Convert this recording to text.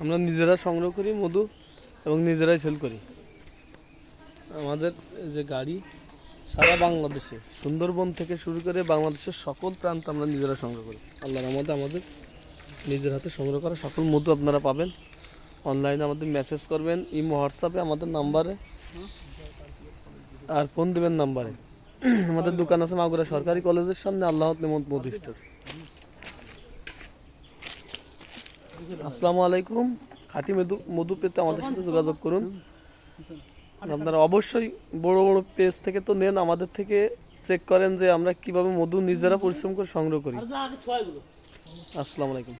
আমরা নিজেরা সংগ্রহ করি মধু এবং নিজেরাই সেল করি। আমাদের যে গাড়ি সারা বাংলাদেশে, সুন্দরবন থেকে শুরু করে বাংলাদেশের সকল প্রান্ত আমরা নিজেরা সংগ্রহ করি। আল্লাহর আমাদের আমাদের নিজের হাতে সংগ্রহ করা সকল মধু আপনারা পাবেন। অনলাইনে আমাদের মেসেজ করবেন, ইমো, হোয়াটসঅ্যাপে, আমাদের নাম্বারে। আর ফোন দেবেন নাম্বারে। আমাদের দোকান আছে মাগুরা সরকারি কলেজের সামনে, আল্লাহ মধু স্টোর আসসালামু আলাইকুম। খাঁটি মধু মধু পেতে আমাদের সাথে যোগাযোগ করুন। আপনারা অবশ্যই বড় বড় পেজ থেকে তো নেন আমাদের থেকে চেক করেন যে আমরা কীভাবে মধু নিজেরা পরিশ্রম করে সংগ্রহ করি। আসসালামু আলাইকুম।